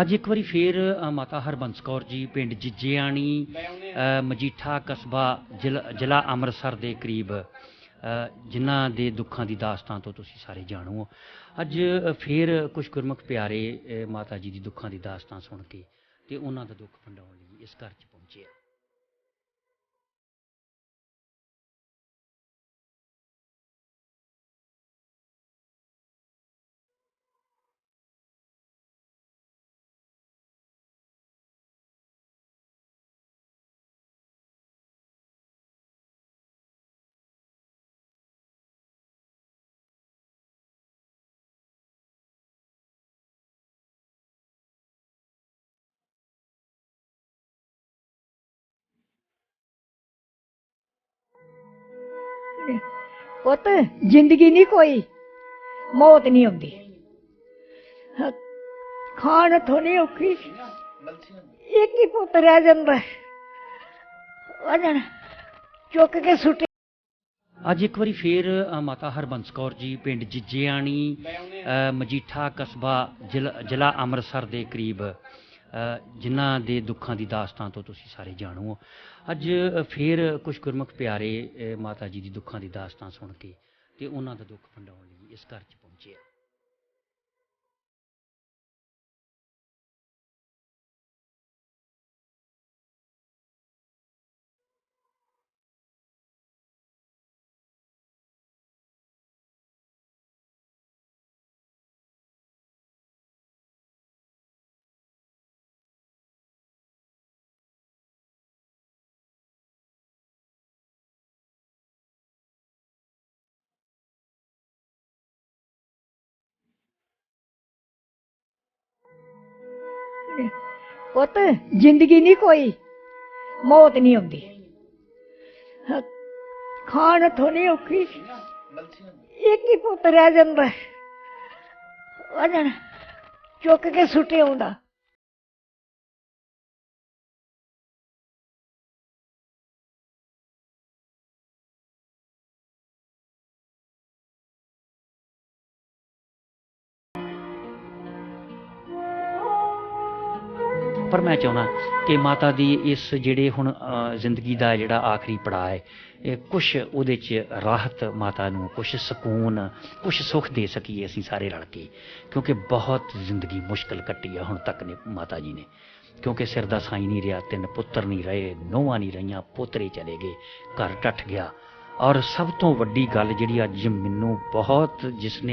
ਅੱਜ ਇੱਕ ਵਾਰੀ ਫੇਰ ਮਾਤਾ ਹਰਬੰਸ ਕੌਰ ਜੀ ਪਿੰਡ ਜਿੱਜੇਆਣੀ ਮਜੀਠਾ ਕਸਬਾ ਜ਼ਿਲ੍ਹਾ ਜ਼ਿਲ੍ਹਾ ਅੰਮ੍ਰਿਤਸਰ ਦੇ ਕਰੀਬ ਜਿਨ੍ਹਾਂ ਦੇ ਦੁੱਖਾਂ ਦੀ ਦਾਸਤਾਨ ਤੋਂ ਤੁਸੀਂ ਸਾਰੇ ਜਾਣੂ ਹੋ। ਅੱਜ ਅ, ਫੇਰ ਕੁਝ ਗੁਰਮੁਖ ਪਿਆਰੇ ਮਾਤਾ ਜੀ ਦੀ ਦੁੱਖਾਂ ਦੀ ਦਾਸਤਾਨ ਸੁਣ ਕੇ ਤੇ ਉਹਨਾਂ ਦਾ ਦੁੱਖ ਵੰਡਾਉਣ ਲਈ ਇਸ ਘਰ 'ਚ ਪਹੁੰਚੇ ਆ ਪੁੱਤ, ਜ਼ਿੰਦਗੀ ਨਹੀਂ ਕੋਈ। ਮੌਤ ਨਹੀਂ ਆਉਂਦੀ। ਖਾਣ ਤੋਂ ਨਹੀਂ ਔਖੀ। ਇੱਕ ਹੀ ਪੁੱਤ ਰਹਿ ਜਾਂਦਾ ਉਹਨਾਂ ਚੁੱਕ ਕੇ ਸੁੱਟੇ। ਅੱਜ ਇੱਕ ਵਾਰੀ ਫੇਰ ਮਾਤਾ ਹਰਬੰਸ ਕੌਰ ਜੀ, ਪਿੰਡ ਜਿੱਜੇਆਣੀ ਮਜੀਠਾ ਕਸਬਾ ਜ਼ਿਲ੍ਹਾ ਅੰਮ੍ਰਿਤਸਰ ਦੇ ਕਰੀਬ ਜਿਨ੍ਹਾਂ ਦੇ ਦੁੱਖਾਂ ਦੀ ਦਾਸਤਾਨ ਤੋਂ ਤੁਸੀਂ ਸਾਰੇ ਜਾਣੂ ਹੋ। ਅੱਜ ਅ, ਫੇਰ ਕੁਝ ਗੁਰਮੁਖ ਪਿਆਰੇ ਮਾਤਾ ਜੀ ਦੀ ਦੁੱਖਾਂ ਦੀ ਦਾਸਤਾਨ ਸੁਣ ਕੇ ਤੇ ਉਹਨਾਂ ਦਾ ਦੁੱਖ ਵੰਡਾਉਣ ਲਈ ਇਸ ਘਰ 'ਚ ਪਹੁੰਚੇ ਆ। ਪੁੱਤ, ਜ਼ਿੰਦਗੀ ਨਹੀਂ ਕੋਈ। ਮੌਤ ਨਹੀਂ ਆਉਂਦੀ। ਖਾਣ ਤੋਂ ਨਹੀਂ ਔਖੀ। ਇੱਕ ਹੀ ਪੁੱਤ ਰਹਿ ਜਾਂਦਾ। ਉਹਨਾਂ ਚੁੱਕ ਕੇ ਸੁੱਟੇ ਆਉਂਦਾ। ਪਰ ਮੈਂ ਚਾਹੁੰਦਾ ਕਿ ਮਾਤਾ ਦੀ ਇਸ ਜਿਹੜੇ ਹੁਣ ਜ਼ਿੰਦਗੀ ਦਾ ਜਿਹੜਾ ਆਖਰੀ ਪੜਾਅ ਹੈ, ਇਹ ਕੁਝ ਉਹਦੇ 'ਚ ਰਾਹਤ ਮਾਤਾ ਨੂੰ ਕੁਝ ਸਕੂਨ ਕੁਝ ਸੁੱਖ ਦੇ ਸਕੀਏ ਅਸੀਂ ਸਾਰੇ ਰਲ ਕੇ। ਕਿਉਂਕਿ ਬਹੁਤ ਜ਼ਿੰਦਗੀ ਮੁਸ਼ਕਲ ਕੱਟੀ ਆ ਹੁਣ ਤੱਕ ਨੇ ਮਾਤਾ ਜੀ ਨੇ। ਕਿਉਂਕਿ ਸਿਰ ਦਾ ਸਾਈ ਨਹੀਂ ਰਿਹਾ, ਤਿੰਨ ਪੁੱਤਰ ਨਹੀਂ ਰਹੇ ਨੋਹਾਂ ਨਹੀਂ ਰਹੀਆਂ, ਪੋਤਰੇ ਚਲੇ ਗਏ, ਘਰ ਟੱਟ ਗਿਆ। ਔਰ ਸਭ ਤੋਂ ਵੱਡੀ ਗੱਲ ਜਿਹੜੀ ਅੱਜ ਮੈਨੂੰ ਬਹੁਤ ਜਿਸਨੇ